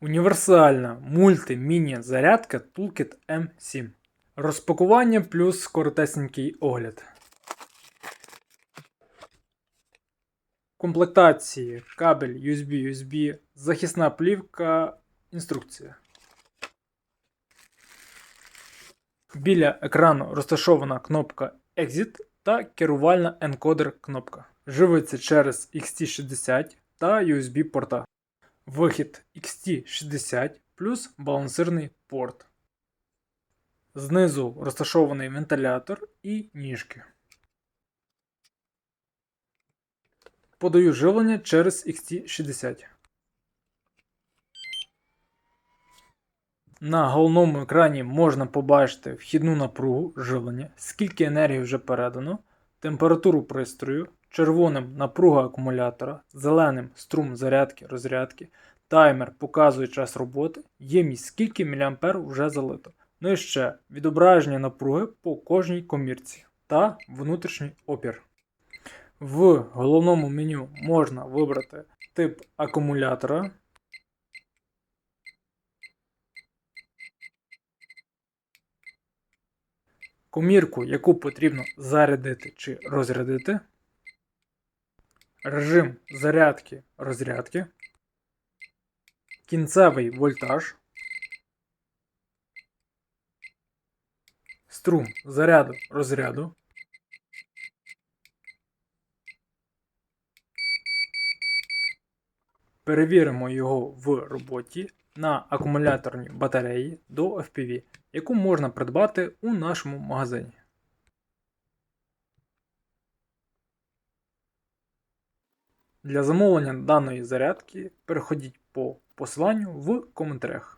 Універсальна мульти-міні-зарядка Toolkit M7. Розпакування плюс коротесенький огляд. Комплектації кабель USB-USB, захисна плівка, інструкція. Біля екрану розташована кнопка Exit та керувальна енкодер кнопка. Живиться через XT60 та USB порта. Вихід XT60 плюс балансирний порт. Знизу розташований вентилятор і ніжки. Подаю живлення через XT60. На головному екрані можна побачити вхідну напругу живлення, скільки енергії вже передано, температуру пристрою, червоним напруга акумулятора, зеленим струм зарядки розрядки, таймер показує час роботи, ємність скільки мА вже залито. Ну і ще відображення напруги по кожній комірці та внутрішній опір. В головному меню можна вибрати тип акумулятора. Комірку, яку потрібно зарядити чи розрядити, режим зарядки розрядки, кінцевий вольтаж, струм заряду розряду, Перевіримо його в роботі на акумуляторній батареї до FPV, яку можна придбати у нашому магазині. Для замовлення даної зарядки переходіть по посиланню в коментарях.